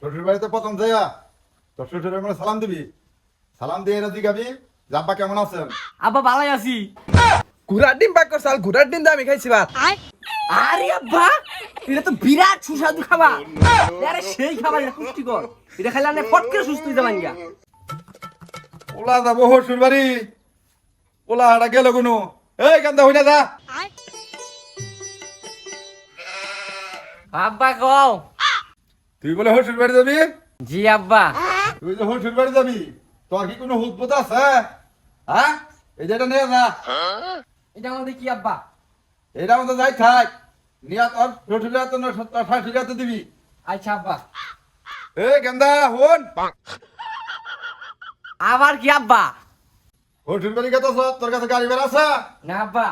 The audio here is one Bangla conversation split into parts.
শ্বশুর বাড়িতে প্রথম যাইয়া তোর শ্বশুরের মানে সালাম দিবি। সালাম দিয়ে রাজি গাবি জাব্বা কেমন আছেন? আব্বা ভালাই আছি। ঘুরার ডিম পাক করছাল ঘুরার ডিম দিয়ে আমি খাইছি ভাত। আরে আব্বা এটা তো বিরাট সুস্বাদু খাবার। আরে সেই খাবার এটা পুষ্টিকর। এটা খাইলে আপনি ফট করে সুস্থ যাবেন গা ওলা যাব শ্বশুর বাড়ি। ওলা হাটা গেল কোনো। এই কান্দা হইনা যা। আব্বা কও তুই বলে শ্বশুর বাড়ি যাবি? জি আব্বা। তুই যে শ্বশুর বাড়ি যাবি তোর কি কোনো হুদবোধ আছে হ্যাঁ? এই যেটা নিয়ে যা। এটা আমাদের কি আব্বা? এটা আমাদের যাই থাক। নিয়া তোর শ্বশুর না তোর শাশুড়ি হাতে দিবি। আচ্ছা আব্বা। এই গেন্দা হন। আবার কি আব্বা? শ্বশুর বাড়ি গেছ তোর কাছে গাড়ি বেড়া আছে? না আব্বা।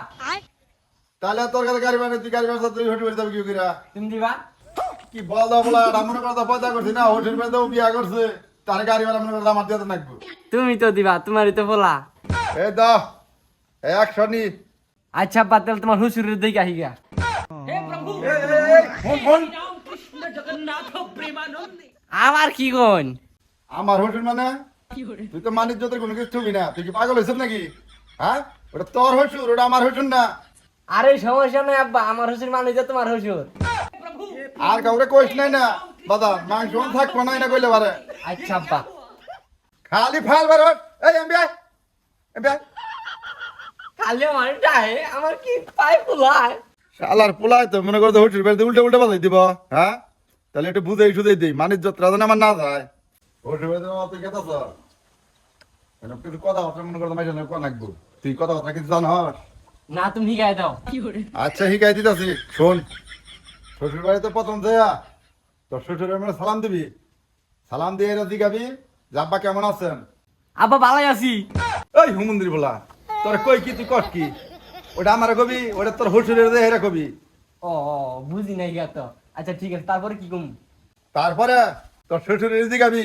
তাহলে তোর কাছে গাড়ি বেড়া তুই গাড়ি বেড়া তুই শ্বশুর বাড়ি যাবি কি করে? তুমি দিবা? কি বল বলা মনে কথা পয়দা করছি না বাড়ি তো বিয়া করছে তার গাড়ি মনে করতে আমার দিয়ে নাকবো তুমি তো দিবা তোমারই তো বলা। এই দাও এই একশো নি। আচ্ছা আব্বা তাহলে তোমার হুসুরের দিকে আহি গা এই, এই, এই, ফোন, ফোন। আবার কি কোন আমার শ্বশুর মানে? তুই তো মানিক যত কোনো কিছু ছবি না তুই কি পাগল হয়েছিস নাকি? হ্যাঁ? ওটা তোর শ্বশুর ওটা আমার শ্বশুর না। আরে সমস্যা নাই আব্বা আমার শ্বশুর মানে যে তোমার শ্বশুর আর কাউকে কইস নাই না। দাদা মাংস থাকব নাই না কইলে পারে। আচ্ছা আব্বা। খালি ফাল বার এই এমবি আই এমবি আই কালে আমার ডায়ে আমার কি পাই ফুলায় শালার পোলাই তো মনে করতে হুটুর বাড়িতে উল্টে উল্টা বাজাই দিব হ্যাঁ? তাহলে একটু বুঝাই সুঝাই দিই মানিক যাত্রা যেন আমার না যায়। হুটুর বাড়িতে আমার তুই কেতা স্যার কথা বার্তা মনে করতে মাইছে না কোন লাগবো? তুই কথা বার্তা কিছু জানস? না তুমি শিখাই দাও। আচ্ছা শিখাই দিতেছি শোন। শ্বশুর বাড়িতে প্রথম যাইয়া তোর শ্বশুরের মানে সালাম দিবি। সালাম দিয়ে এরা জিগাবি জাব্বা কেমন আছেন? আব্বা ভালাই আছি। ওই হুমন্দির বলা তোর কই কি তুই কর কি? ওটা আমার কবি ওটা তোর শ্বশুরের যে হেরা কবি। ও বুঝি নাই গা তো। আচ্ছা ঠিক আছে তারপরে কি কম? তারপরে তোর শ্বশুরের জিগাবি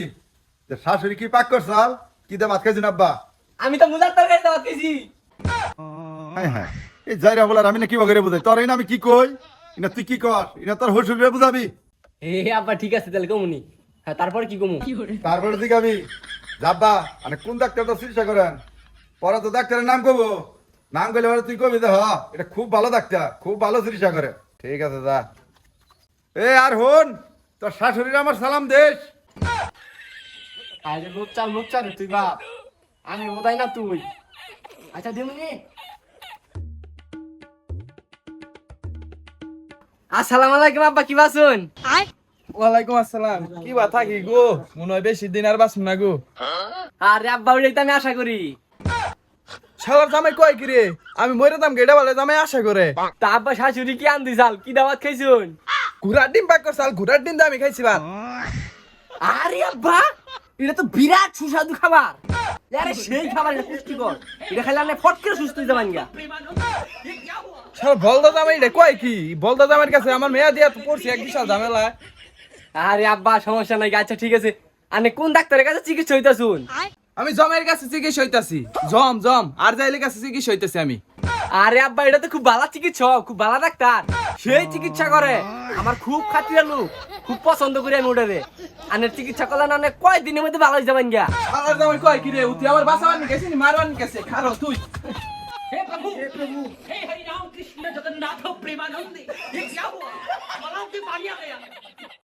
যে শাশুড়ি কি পাক করছাল? কি দে ভাত খাইছিন আব্বা? আমি তো মুজার তরকারি দাওয়াত খেয়েছি হ্যাঁ হ্যাঁ। এই যাইরা বলার আমি না কি বগরে বুঝাই? তোর এই না আমি কি কই? ইনা তুই কি কর? ইনা তোর শ্বশুরে বুঝাবি? এ আব্বা ঠিক আছে তাহলে কমুনি। হ্যাঁ তারপরে কি কমু? তারপরে জিগাবি যাব্বা মানে কোন ডাক্তারটা চিকিৎসা করেন? পরে তো ডাক্তারের নাম কব নাম কইলে পরে তুই কবি দে হ এটা খুব ভালো ডাক্তার খুব ভালো চিকিৎসা করে। ঠিক আছে যা। এ আর হন তোর শাশুড়ির আমার সালাম দেশ। আরে লোক চাল লোক তুই বাপ। আমি বোধাই না তুই। আচ্ছা দিমনি। আসসালামু আলাইকুম আব্বা কি বাসুন? ওয়ালাইকুম আসসালাম। কি বা থাকি গো। মনে হয় বেশি দিন আর বাঁচুম না গো। আরে আব্বা ওইটাই তো আমি আশা করি। শালার জামাই কয় কি রে আমি মরে দাম গেডা বলে জামাই আশা করে। তা আব্বা শাশুড়ি কি আনদি চাল? কি দাওয়াত খাইছুন? ঘোড়ার ডিম পাক করছাল ঘোড়ার ডিম দিয়ে আমি খাইছি ভাত আরে আব্বা এটা তো বিরাট সুস্বাদু খাবার। আরে সেই খাবার এটা পুষ্টিকর। এটা খাইলে আপনি ফট করে সুস্থ হয়ে যাবেন গা। শালা বলদা জামাই রে কয় কি? বলদা জামাইয়ের কাছে আমার মেয়া দিয়া তো পড়ছি এক বিশাল ঝামেলা। আরে আব্বা সমস্যা নাই আচ্ছা ঠিক আছে। আপনি কোন ডাক্তারের কাছে চিকিৎসা হইতাছুন? আমি জমের কাছে চিকিৎসা হইতাছি। জম জম আর যাইলে কাছে চিকিৎসা হইতাছি আমি। আরে আব্বা এটা তো খুব ভালো চিকিৎসক খুব ভালো ডাক্তার। সেই চিকিৎসা করে। আমার খুব খাতির লোক খুব পছন্দ করি আমি ওটারে। আনের চিকিৎসা করলে না অনেক কয় দিনের মধ্যে ভালো হয়ে যাবেন গা শালার জামাই কয় কি রে? উঠি আমার বাঁচাবার নি গেছি মারবার নি গেছে খারো তুই। हे प्रभु हे प्रभु। हे हरि राम कृष्ण जगन्नाथ प्रेमानंद ये क्या हुआ? बलाओं की पानी आ गया।